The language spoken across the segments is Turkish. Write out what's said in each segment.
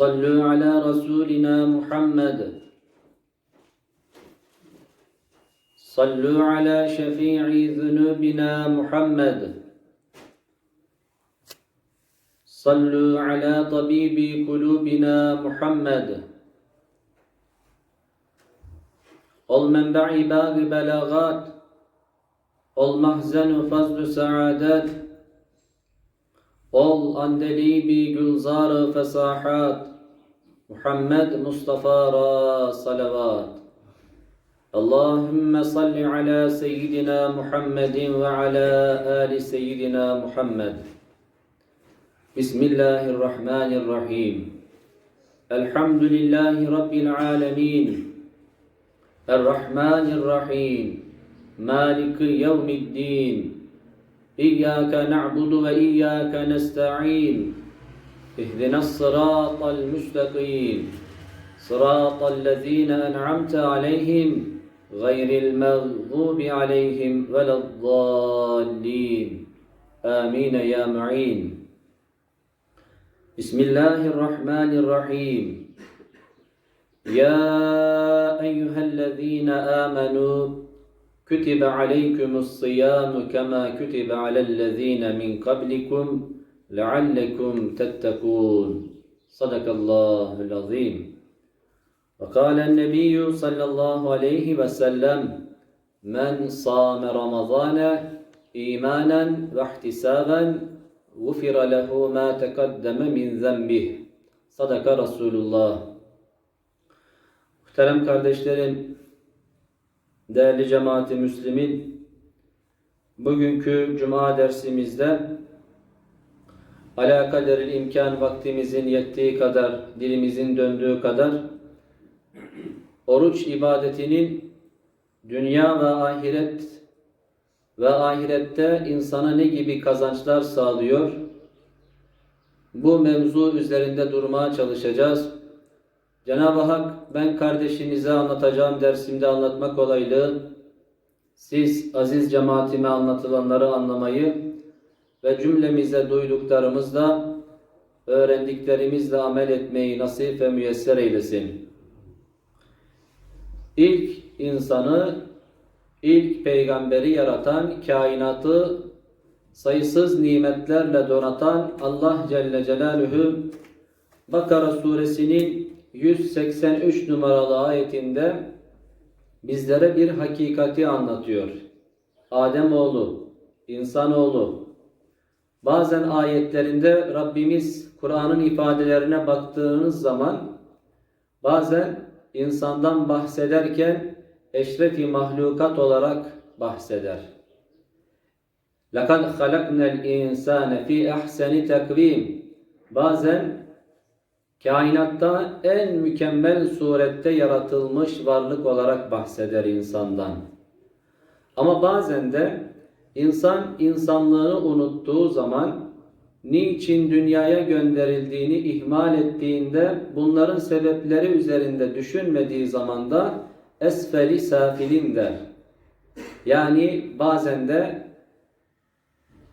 صلوا على رسولنا محمد صلوا على شفيع ذنوبنا محمد صلوا على طبيب قلوبنا محمد ol menba'i bâg belagat, ol mahzen fazl saadet, ol محمد مصطفى را صلوات. اللهم صل على سيدنا محمد وعلى آل سيدنا محمد. بسم الله الرحمن الرحيم. الحمد لله رب العالمين. الرحمن الرحيم. مالك يوم الدين. إياك نعبد وإياك نستعين. اهدنا الصراط المستقيم. صراط الذين أنعمت عليهم غير المغضوب عليهم ولا الضالين. آمين يا معين. بسم الله الرحمن الرحيم. يا أيها الذين آمنوا كتب عليكم الصيام كما كتب على الذين من قبلكم. لعلكم تتقون صدق الله العظيم وقال النبي صلى الله عليه وسلم من صام رمضان إيمانا واحتسابا غفر له ما تقدم من ذنبه صدق رسول الله Muhterem kardeşlerim, değerli cemaati Müslümin, bugünkü Cuma dersimizde alakadaril imkan vaktimizin yettiği kadar, dilimizin döndüğü kadar oruç ibadetinin dünya ve ahiret ve ahirette insana ne gibi kazançlar sağlıyor? Bu mevzu üzerinde durmaya çalışacağız. Cenab-ı Hak ben kardeşinize anlatacağım dersimde anlatmak olaylı siz aziz cemaatime anlatılanları anlamayı ve cümlemize duyduklarımızla öğrendiklerimizle amel etmeyi nasip ve müyesser eylesin. İlk insanı, ilk peygamberi yaratan, kainatı sayısız nimetlerle donatan Allah Celle Celaluhu Bakara suresinin 183 numaralı ayetinde bizlere bir hakikati anlatıyor. Adem oğlu, insanoğlu. Bazen ayetlerinde Rabbimiz Kur'an'ın ifadelerine baktığınız zaman bazen insandan bahsederken eşrefi mahlukat olarak bahseder. لَقَدْ خَلَقْنَا الْاِنْسَانَ ف۪ي اَحْسَنِ تَكْو۪يمٍ Bazen kainatta en mükemmel surette yaratılmış varlık olarak bahseder insandan. Ama bazen de insan insanlığını unuttuğu zaman niçin dünyaya gönderildiğini ihmal ettiğinde bunların sebepleri üzerinde düşünmediği zaman da esfeli safilin der. Yani bazen de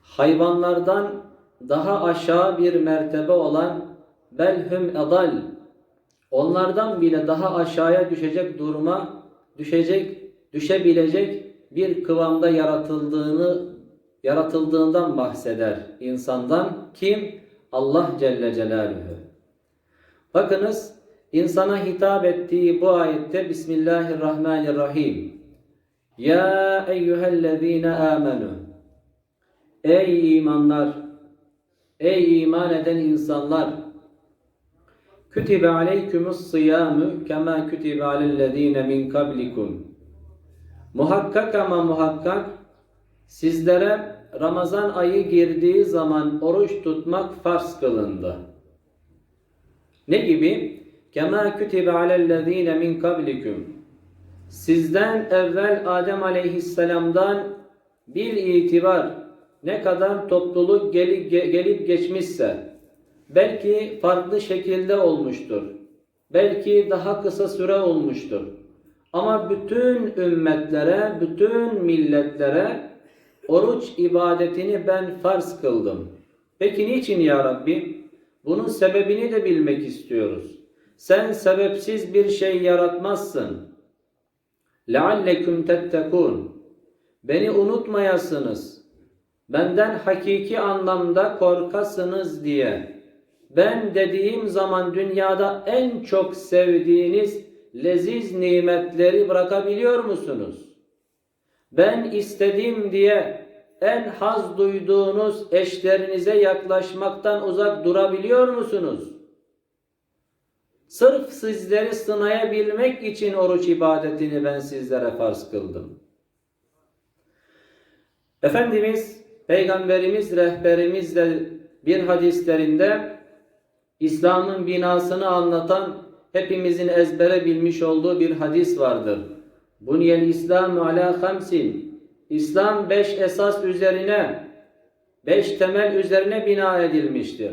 hayvanlardan daha aşağı bir mertebe olan belhum edal onlardan bile daha aşağıya düşecek duruma düşecek düşebilecek bir kıvamda yaratıldığını yaratıldığından bahseder insandan kim Allah Celle Celaluhu. Bakınız insana hitap ettiği bu ayette Bismillahirrahmanirrahim. Ya eyyühellezine amenu. Ey imanlar, ey iman eden insanlar, Kütibe aleykümüs sıyamü kema kütibe alellezine min kablikum. Muhakkak ama muhakkak sizlere Ramazan ayı girdiği zaman oruç tutmak farz kılındı. Ne gibi? Kema kütibe alellezine min kablikum. Sizden evvel Adem aleyhisselamdan bir itibar ne kadar topluluk gelip, gelip geçmişse belki farklı şekilde olmuştur. Belki daha kısa süre olmuştur. Ama bütün ümmetlere, bütün milletlere oruç ibadetini ben farz kıldım. Peki niçin ya Rabbi? Bunun sebebini de bilmek istiyoruz. Sen sebepsiz bir şey yaratmazsın. لَعَلَّكُمْ تَتَّقُونَ Beni unutmayasınız. Benden hakiki anlamda korkasınız diye. Ben dediğim zaman dünyada en çok sevdiğiniz leziz nimetleri bırakabiliyor musunuz? Ben istedim diye en haz duyduğunuz eşlerinize yaklaşmaktan uzak durabiliyor musunuz? Sırf sizleri sınayabilmek için oruç ibadetini ben sizlere farz kıldım. Efendimiz, Peygamberimiz, rehberimiz de bir hadislerinde İslam'ın binasını anlatan hepimizin ezbere bilmiş olduğu bir hadis vardır. Bunyel İslam ala hamsin. İslam beş esas üzerine, beş temel üzerine bina edilmiştir.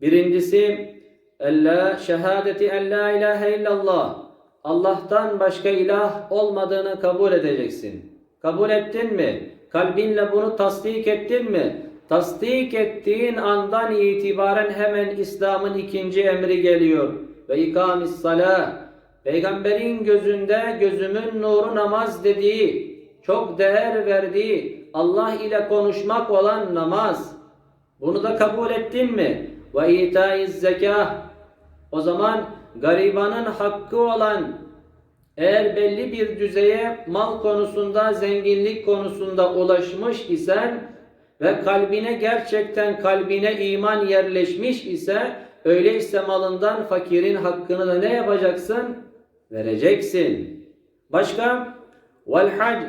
Birincisi, Ella şehadeti en la ilahe illallah. Allah'tan başka ilah olmadığını kabul edeceksin. Kabul ettin mi? Kalbinle bunu tasdik ettin mi? Tasdik ettiğin andan itibaren hemen İslam'ın ikinci emri geliyor. Ve ikamis salah. Peygamberin gözünde gözümün nuru namaz dediği, çok değer verdiği, Allah ile konuşmak olan namaz. Bunu da kabul ettin mi? Ve itaiz zekah. O zaman garibanın hakkı olan eğer belli bir düzeye mal konusunda, zenginlik konusunda ulaşmış isen ve kalbine gerçekten kalbine iman yerleşmiş ise öyleyse malından fakirin hakkını da ne yapacaksın? Vereceksin. Başka? Vel hac.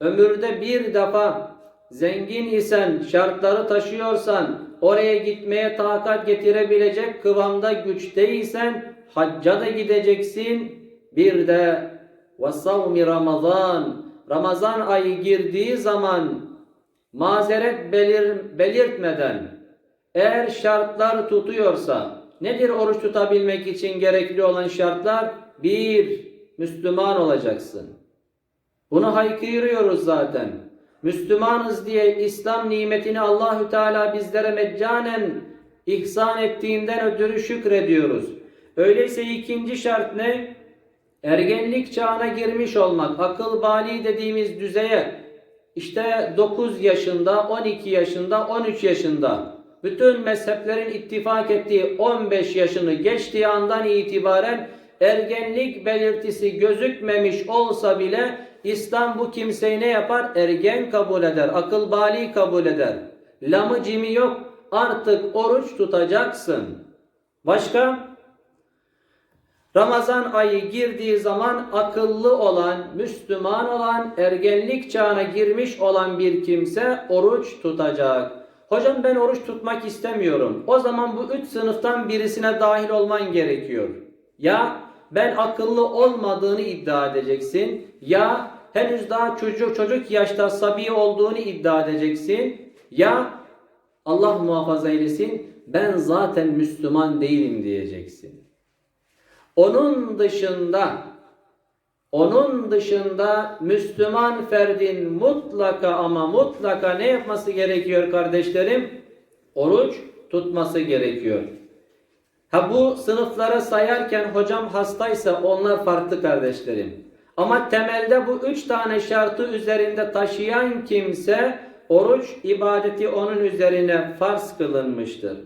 Ömürde bir defa zengin isen, şartları taşıyorsan, oraya gitmeye takat getirebilecek kıvamda güçteysen hacca da gideceksin. Bir de ve Ramazan. Ramazan ayı girdiği zaman mazeret belir, belirtmeden eğer şartlar tutuyorsa nedir oruç tutabilmek için gerekli olan şartlar? Bir, Müslüman olacaksın. Bunu haykırıyoruz zaten. Müslümanız diye İslam nimetini Allahü Teala bizlere meccanen ihsan ettiğinden ötürü şükrediyoruz. Öyleyse ikinci şart ne? Ergenlik çağına girmiş olmak, akıl bali dediğimiz düzeye işte 9 yaşında, 12 yaşında, 13 yaşında bütün mezheplerin ittifak ettiği 15 yaşını geçtiği andan itibaren ergenlik belirtisi gözükmemiş olsa bile İslam bu kimseyi ne yapar? Ergen kabul eder, akıl bali kabul eder. Lamı cimi yok, artık oruç tutacaksın. Başka? Ramazan ayı girdiği zaman akıllı olan, Müslüman olan, ergenlik çağına girmiş olan bir kimse oruç tutacak. Hocam ben oruç tutmak istemiyorum. O zaman bu üç sınıftan birisine dahil olman gerekiyor. Ya ben akıllı olmadığını iddia edeceksin. Ya henüz daha çocuk çocuk yaşta sabi olduğunu iddia edeceksin. Ya Allah muhafaza eylesin ben zaten Müslüman değilim diyeceksin. Onun dışında onun dışında Müslüman ferdin mutlaka ama mutlaka ne yapması gerekiyor kardeşlerim? Oruç tutması gerekiyor. Ha bu sınıflara sayarken hocam hastaysa onlar farklı kardeşlerim. Ama temelde bu üç tane şartı üzerinde taşıyan kimse oruç ibadeti onun üzerine farz kılınmıştır.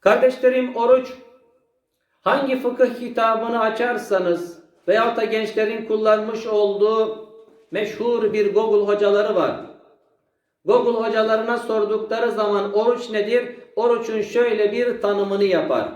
Kardeşlerim oruç hangi fıkıh kitabını açarsanız veyahut da gençlerin kullanmış olduğu meşhur bir Google hocaları var. Google hocalarına sordukları zaman oruç nedir? Oruçun şöyle bir tanımını yapar.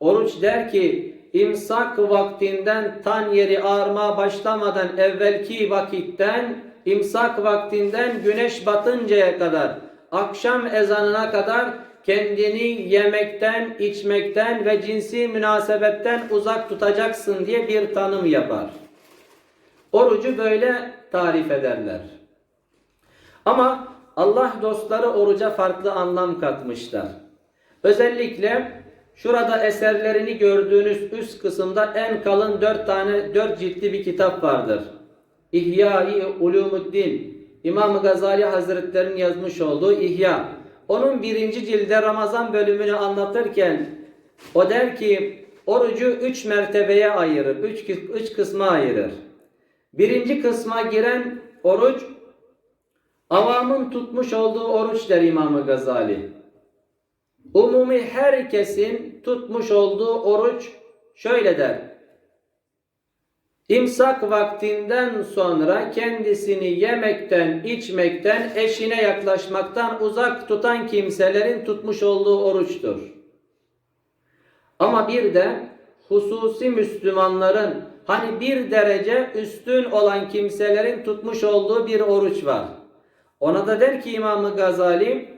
Oruç der ki imsak vaktinden tan yeri ağarmaya başlamadan evvelki vakitten imsak vaktinden güneş batıncaya kadar akşam ezanına kadar kendini yemekten, içmekten ve cinsi münasebetten uzak tutacaksın diye bir tanım yapar. Orucu böyle tarif ederler. Ama Allah dostları oruca farklı anlam katmışlar. Özellikle şurada eserlerini gördüğünüz üst kısımda en kalın dört tane dört ciltli bir kitap vardır. İhya-i Ulumuddin. İmam Gazali Hazretleri'nin yazmış olduğu İhya. Onun birinci cilde Ramazan bölümünü anlatırken o der ki orucu üç mertebeye ayırır, üç, üç kısma ayırır. Birinci kısma giren oruç avamın tutmuş olduğu oruç der İmam Gazali. Umumi herkesin tutmuş olduğu oruç şöyle der. İmsak vaktinden sonra kendisini yemekten, içmekten, eşine yaklaşmaktan uzak tutan kimselerin tutmuş olduğu oruçtur. Ama bir de hususi Müslümanların hani bir derece üstün olan kimselerin tutmuş olduğu bir oruç var. Ona da der ki İmam Gazali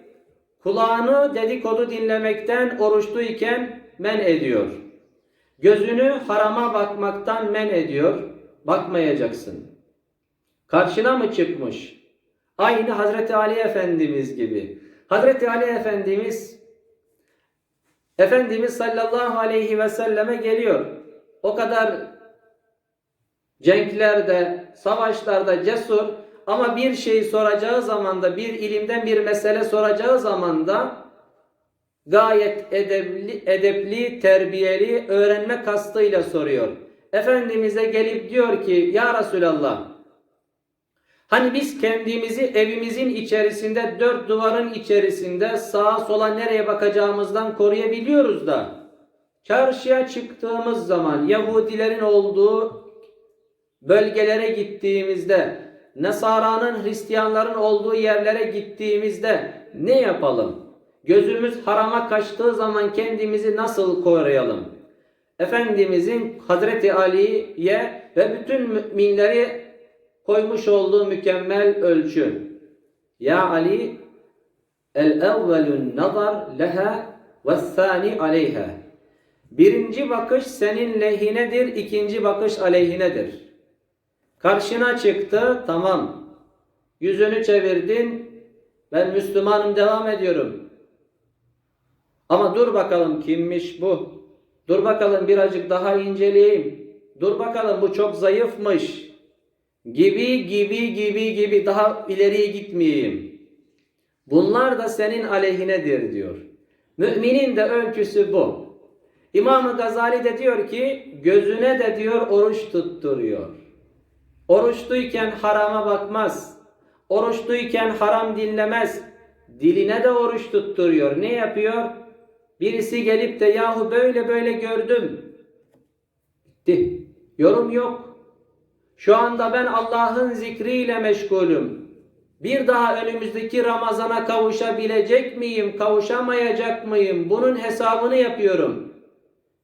kulağını dedikodu dinlemekten oruçluyken men ediyor. Gözünü harama bakmaktan men ediyor. Bakmayacaksın. Karşına mı çıkmış? Aynı Hazreti Ali Efendimiz gibi. Hazreti Ali Efendimiz Efendimiz sallallahu aleyhi ve selleme geliyor. O kadar cenklerde, savaşlarda cesur ama bir şey soracağı zaman bir ilimden bir mesele soracağı zaman da gayet edepli, edepli, terbiyeli, öğrenme kastıyla soruyor. Efendimiz'e gelip diyor ki ya Resulallah hani biz kendimizi evimizin içerisinde dört duvarın içerisinde sağa sola nereye bakacağımızdan koruyabiliyoruz da çarşıya çıktığımız zaman Yahudilerin olduğu bölgelere gittiğimizde Nasara'nın Hristiyanların olduğu yerlere gittiğimizde ne yapalım? Gözümüz harama kaçtığı zaman kendimizi nasıl koruyalım? Efendimizin Hazreti Ali'ye ve bütün müminleri koymuş olduğu mükemmel ölçü. Ya Ali el evvelun nazar leha ve thani aleyha. Birinci bakış senin lehinedir, ikinci bakış aleyhinedir. Karşına çıktı, tamam. Yüzünü çevirdin, ben Müslümanım devam ediyorum. Ama dur bakalım kimmiş bu? Dur bakalım birazcık daha inceleyeyim. Dur bakalım bu çok zayıfmış. Gibi gibi gibi gibi daha ileriye gitmeyeyim. Bunlar da senin aleyhinedir diyor. Müminin de ölçüsü bu. İmam Gazali de diyor ki gözüne de diyor oruç tutturuyor. Oruçluyken harama bakmaz. Oruçluyken haram dinlemez. Diline de oruç tutturuyor. Ne yapıyor? Birisi gelip de yahu böyle böyle gördüm. Bitti. Yorum yok. Şu anda ben Allah'ın zikriyle meşgulüm. Bir daha önümüzdeki Ramazan'a kavuşabilecek miyim, kavuşamayacak mıyım? Bunun hesabını yapıyorum.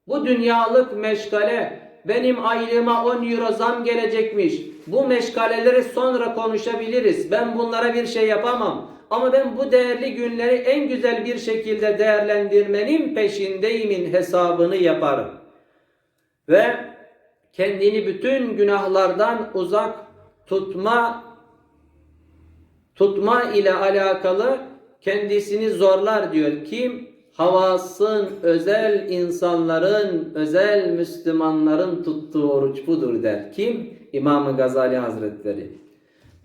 Bu dünyalık meşgale benim aylığıma 10 euro zam gelecekmiş. Bu meşgaleleri sonra konuşabiliriz. Ben bunlara bir şey yapamam. Ama ben bu değerli günleri en güzel bir şekilde değerlendirmenin peşindeyimin hesabını yaparım. Ve kendini bütün günahlardan uzak tutma tutma ile alakalı kendisini zorlar diyor. Kim? Havasın, özel insanların, özel Müslümanların tuttuğu oruç budur der. Kim? İmam Gazali Hazretleri.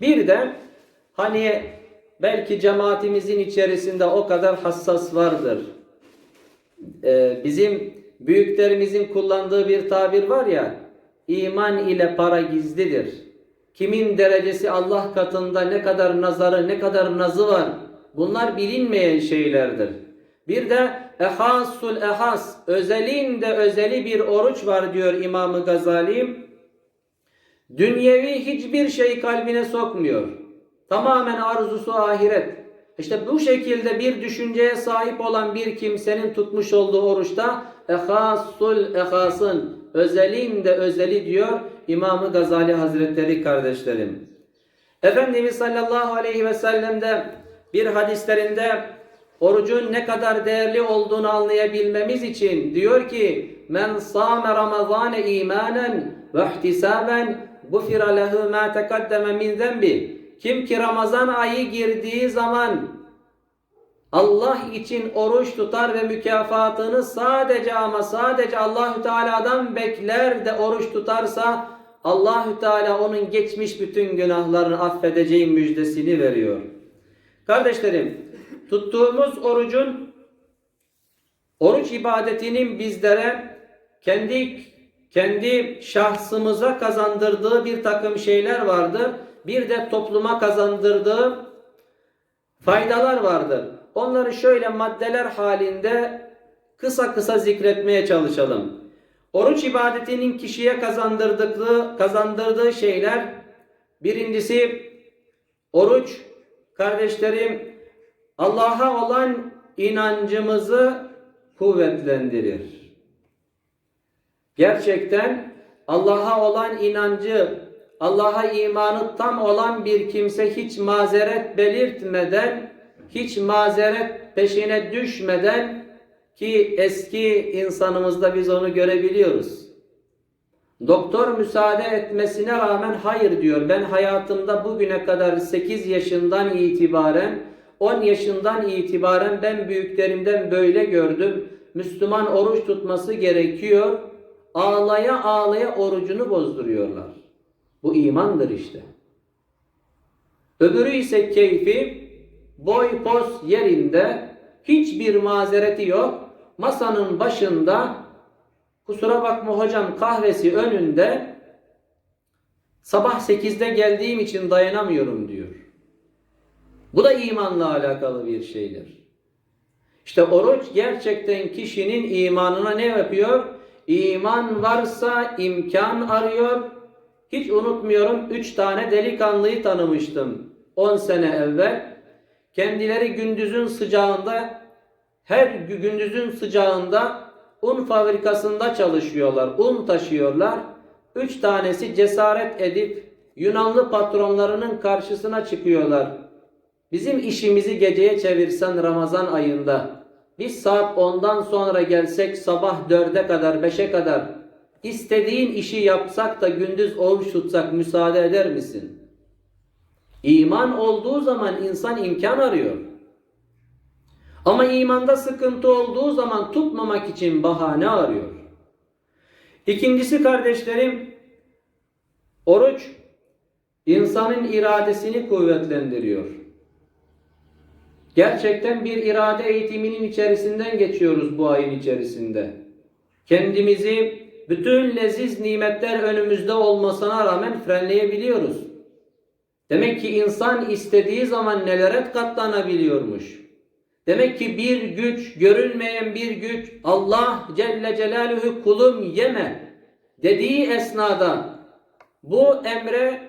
Bir de hani belki cemaatimizin içerisinde o kadar hassas vardır. Ee, bizim büyüklerimizin kullandığı bir tabir var ya, iman ile para gizlidir. Kimin derecesi Allah katında ne kadar nazarı, ne kadar nazı var. Bunlar bilinmeyen şeylerdir. Bir de ehasul ehas, özelin de özeli bir oruç var diyor İmam Gazali. Dünyevi hiçbir şey kalbine sokmuyor. Tamamen arzusu ahiret. İşte bu şekilde bir düşünceye sahip olan bir kimsenin tutmuş olduğu oruçta ehasul ehasın, özelin de özeli diyor İmam Gazali Hazretleri kardeşlerim. Efendimiz sallallahu aleyhi ve sellem bir hadislerinde orucun ne kadar değerli olduğunu anlayabilmemiz için diyor ki men sâme ramazâne imanen ve ihtisaben gufira lehu ma tekaddeme min zenbi kim ki Ramazan ayı girdiği zaman Allah için oruç tutar ve mükafatını sadece ama sadece Allahü Teala'dan bekler de oruç tutarsa Allahü Teala onun geçmiş bütün günahlarını affedeceği müjdesini veriyor. Kardeşlerim, tuttuğumuz orucun oruç ibadetinin bizlere kendi kendi şahsımıza kazandırdığı bir takım şeyler vardır. Bir de topluma kazandırdığı faydalar vardır. Onları şöyle maddeler halinde kısa kısa zikretmeye çalışalım. Oruç ibadetinin kişiye kazandırdığı, kazandırdığı şeyler birincisi oruç kardeşlerim Allah'a olan inancımızı kuvvetlendirir. Gerçekten Allah'a olan inancı, Allah'a imanı tam olan bir kimse hiç mazeret belirtmeden, hiç mazeret peşine düşmeden ki eski insanımızda biz onu görebiliyoruz. Doktor müsaade etmesine rağmen hayır diyor. Ben hayatımda bugüne kadar 8 yaşından itibaren 10 yaşından itibaren ben büyüklerimden böyle gördüm. Müslüman oruç tutması gerekiyor. Ağlaya ağlaya orucunu bozduruyorlar. Bu imandır işte. Öbürü ise keyfi boy poz yerinde hiçbir mazereti yok. Masanın başında kusura bakma hocam kahvesi önünde sabah 8'de geldiğim için dayanamıyorum diyor. Bu da imanla alakalı bir şeydir. İşte oruç gerçekten kişinin imanına ne yapıyor? İman varsa imkan arıyor. Hiç unutmuyorum 3 tane delikanlıyı tanımıştım 10 sene evvel. Kendileri gündüzün sıcağında her gündüzün sıcağında un fabrikasında çalışıyorlar. Un taşıyorlar. Üç tanesi cesaret edip Yunanlı patronlarının karşısına çıkıyorlar. Bizim işimizi geceye çevirsen Ramazan ayında biz saat 10'dan sonra gelsek sabah 4'e kadar 5'e kadar istediğin işi yapsak da gündüz oruç tutsak müsaade eder misin? İman olduğu zaman insan imkan arıyor. Ama imanda sıkıntı olduğu zaman tutmamak için bahane arıyor. İkincisi kardeşlerim, oruç insanın iradesini kuvvetlendiriyor. Gerçekten bir irade eğitiminin içerisinden geçiyoruz bu ayın içerisinde. Kendimizi bütün leziz nimetler önümüzde olmasına rağmen frenleyebiliyoruz. Demek ki insan istediği zaman nelere katlanabiliyormuş. Demek ki bir güç, görünmeyen bir güç Allah Celle Celaluhu kulum yeme dediği esnada bu emre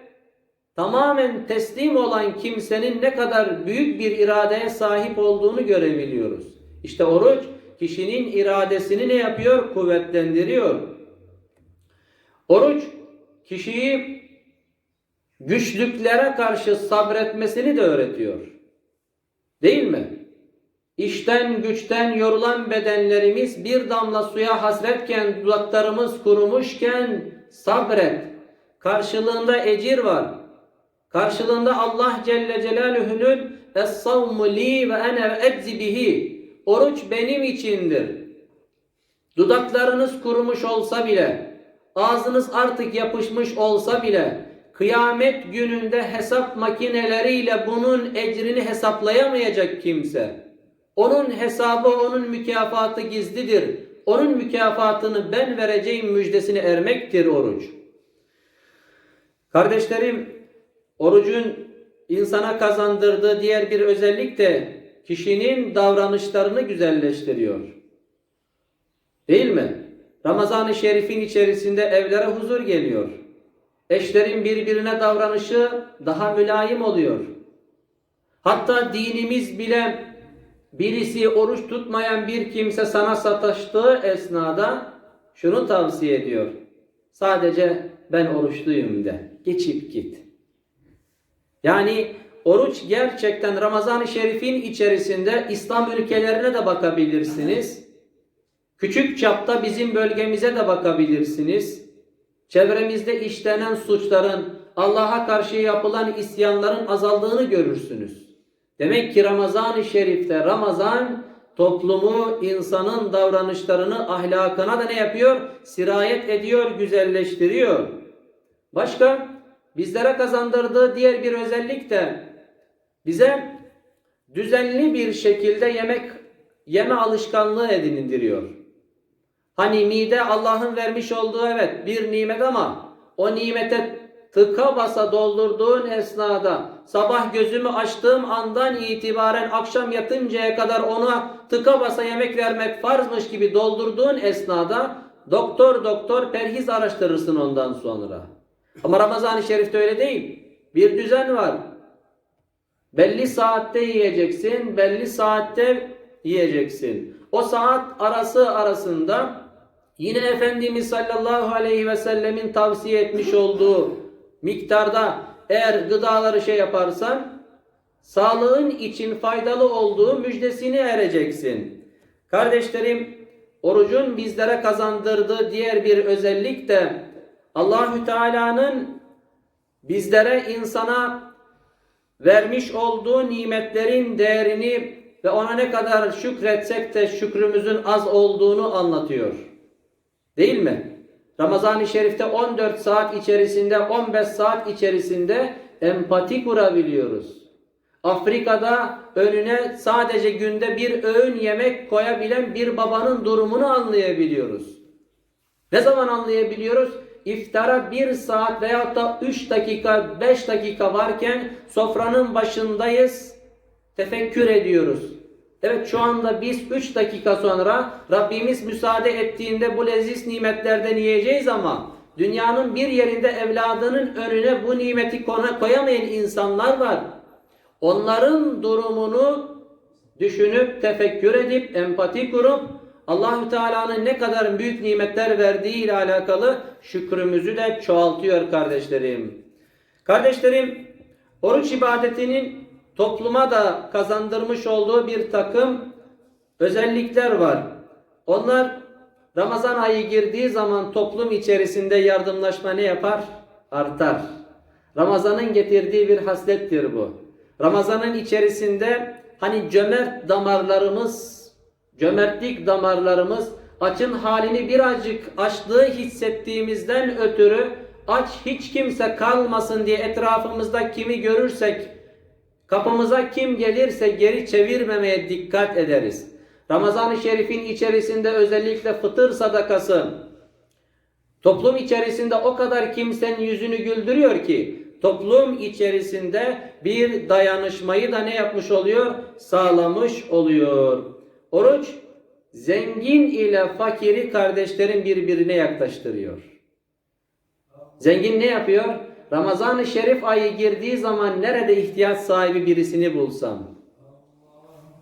tamamen teslim olan kimsenin ne kadar büyük bir iradeye sahip olduğunu görebiliyoruz. İşte oruç kişinin iradesini ne yapıyor? Kuvvetlendiriyor. Oruç kişiyi güçlüklere karşı sabretmesini de öğretiyor. Değil mi? İşten güçten yorulan bedenlerimiz bir damla suya hasretken dudaklarımız kurumuşken sabret. Karşılığında ecir var. Karşılığında Allah Celle Celaluhu'nun Es-savmu li ve ene eczi bihi. Oruç benim içindir. Dudaklarınız kurumuş olsa bile, ağzınız artık yapışmış olsa bile, kıyamet gününde hesap makineleriyle bunun ecrini hesaplayamayacak kimse. Onun hesabı, onun mükafatı gizlidir. Onun mükafatını ben vereceğim müjdesini ermektir oruç. Kardeşlerim, orucun insana kazandırdığı diğer bir özellik de kişinin davranışlarını güzelleştiriyor. Değil mi? Ramazan-ı Şerif'in içerisinde evlere huzur geliyor. Eşlerin birbirine davranışı daha mülayim oluyor. Hatta dinimiz bile birisi oruç tutmayan bir kimse sana sataştığı esnada şunu tavsiye ediyor. Sadece ben oruçluyum de. Geçip git. Yani Oruç gerçekten Ramazan-ı Şerif'in içerisinde İslam ülkelerine de bakabilirsiniz. Küçük çapta bizim bölgemize de bakabilirsiniz. Çevremizde işlenen suçların, Allah'a karşı yapılan isyanların azaldığını görürsünüz. Demek ki Ramazan-ı Şerif'te Ramazan toplumu, insanın davranışlarını, ahlakına da ne yapıyor? Sirayet ediyor, güzelleştiriyor. Başka bizlere kazandırdığı diğer bir özellik de bize düzenli bir şekilde yemek yeme alışkanlığı edindiriyor. Hani mide Allah'ın vermiş olduğu evet bir nimet ama o nimete tıka basa doldurduğun esnada sabah gözümü açtığım andan itibaren akşam yatıncaya kadar ona tıka basa yemek vermek farzmış gibi doldurduğun esnada doktor doktor perhiz araştırırsın ondan sonra. Ama Ramazan-ı Şerif'te öyle değil. Bir düzen var. Belli saatte yiyeceksin, belli saatte yiyeceksin. O saat arası arasında yine Efendimiz sallallahu aleyhi ve sellemin tavsiye etmiş olduğu miktarda eğer gıdaları şey yaparsan sağlığın için faydalı olduğu müjdesini ereceksin. Kardeşlerim orucun bizlere kazandırdığı diğer bir özellik de Allahü Teala'nın bizlere insana vermiş olduğu nimetlerin değerini ve ona ne kadar şükretsek de şükrümüzün az olduğunu anlatıyor. Değil mi? Ramazan-ı Şerif'te 14 saat içerisinde, 15 saat içerisinde empati kurabiliyoruz. Afrika'da önüne sadece günde bir öğün yemek koyabilen bir babanın durumunu anlayabiliyoruz. Ne zaman anlayabiliyoruz? İftara bir saat veyahut da 3 dakika, 5 dakika varken sofranın başındayız, tefekkür ediyoruz. Evet şu anda biz 3 dakika sonra Rabbimiz müsaade ettiğinde bu leziz nimetlerden yiyeceğiz ama dünyanın bir yerinde evladının önüne bu nimeti koyamayan insanlar var. Onların durumunu düşünüp tefekkür edip empati kurup Allahü Teala'nın ne kadar büyük nimetler verdiği ile alakalı şükrümüzü de çoğaltıyor kardeşlerim. Kardeşlerim, oruç ibadetinin topluma da kazandırmış olduğu bir takım özellikler var. Onlar Ramazan ayı girdiği zaman toplum içerisinde yardımlaşma ne yapar? Artar. Ramazanın getirdiği bir haslettir bu. Ramazanın içerisinde hani cömert damarlarımız cömertlik damarlarımız açın halini birazcık açlığı hissettiğimizden ötürü aç hiç kimse kalmasın diye etrafımızda kimi görürsek kapımıza kim gelirse geri çevirmemeye dikkat ederiz. Ramazan-ı Şerif'in içerisinde özellikle fıtır sadakası toplum içerisinde o kadar kimsenin yüzünü güldürüyor ki toplum içerisinde bir dayanışmayı da ne yapmış oluyor? Sağlamış oluyor. Oruç zengin ile fakiri kardeşlerin birbirine yaklaştırıyor. Zengin ne yapıyor? Ramazan-ı Şerif ayı girdiği zaman nerede ihtiyaç sahibi birisini bulsam.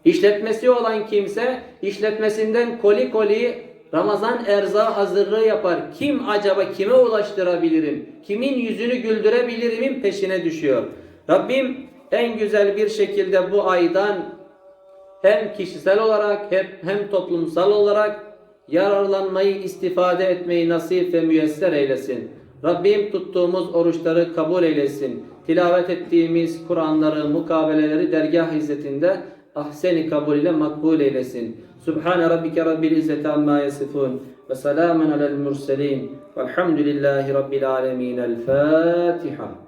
İşletmesi olan kimse işletmesinden koli koli Ramazan erzağı hazırlığı yapar. Kim acaba kime ulaştırabilirim? Kimin yüzünü güldürebilirimin peşine düşüyor. Rabbim en güzel bir şekilde bu aydan hem kişisel olarak hem, toplumsal olarak yararlanmayı, istifade etmeyi nasip ve müyesser eylesin. Rabbim tuttuğumuz oruçları kabul eylesin. Tilavet ettiğimiz Kur'anları, mukabeleleri dergah izzetinde ahseni kabul ile makbul eylesin. Subhane rabbike rabbil izzeti amma yasifun ve selamun alel murselin velhamdülillahi rabbil alemin. El Fatiha.